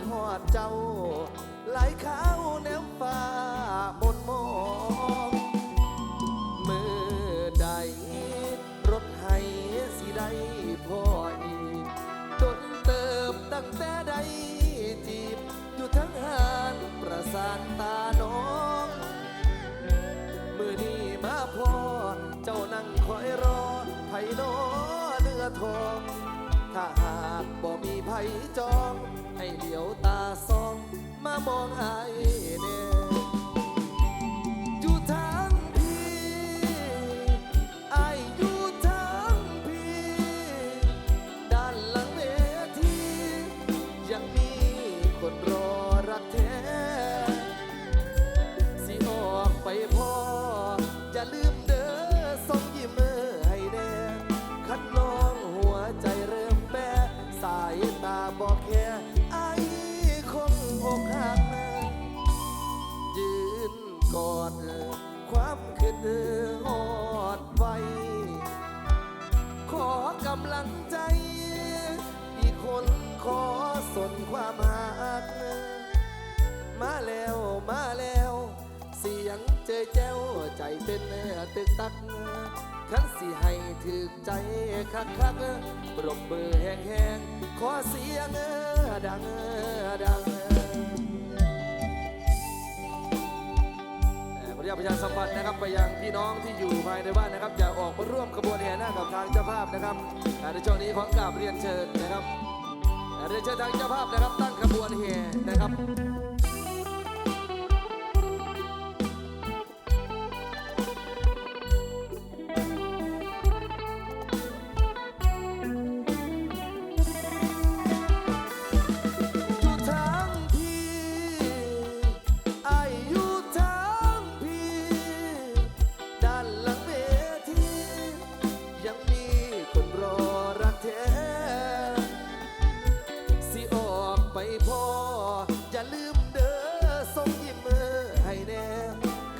ดหอดเจ้าไหลขาวแนมฟ้ามนมองมือใดรถไห้สิได้พ่ออีกจนเติบตั้งแต่ใดจีบ อยู่ทั้งหานประสานตาน้อง มือนี้มาพ่อเจ้านั่งคอยรอไผ่นอเนื้อทอง ถ้าหากบ่มีไผจอง ให้เหลียวตาซอง มามองอายแน่ กอดความคืนหอดไวขอกำลังใจ อีกคนขอสนความหักมาแล้วมาแล้ว เสียงเจอแจ้วใจเต้นตึกตักขันสิให้ถึกใจคักคักปรบมือแห้งแห้งขอเสียงดังดัง ออนุญาตประชาสัมพันธ์นะครับไปยังพี่น้องที่อยู่ภายในบ้านนะครับอย่าออกมาร่วมขบวนแห่หน้ากับทางเจ้าภาพนะครับในช่วงนี้ของกราบเรียนเชิญนะครับเรียนเชิญทางเจ้าภาพนะครับตั้งขบวนแห่นะครับ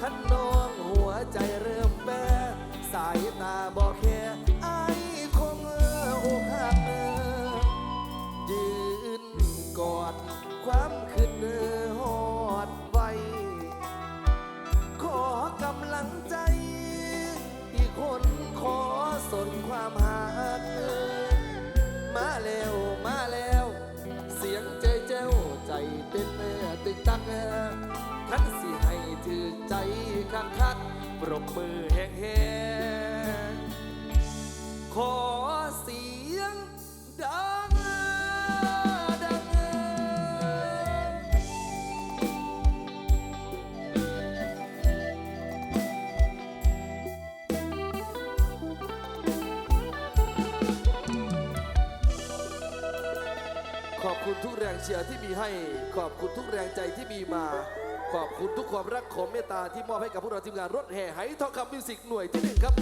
ขันนองหัวใจเริ่มแปรสายตาบ คักคักปรบมือแหงแหงขอเสียงดังดังขอบคุณทุกแรงเชียร์ที่มีให้ ขอบคุณทุกแรงใจที่มีมา ขอบคุณทุกความรักของเมตตาที่มอบให้กับพวกเราทีมงานรถแห่ไหทองคำมิวสิกหน่วยที่หนึ่งครับ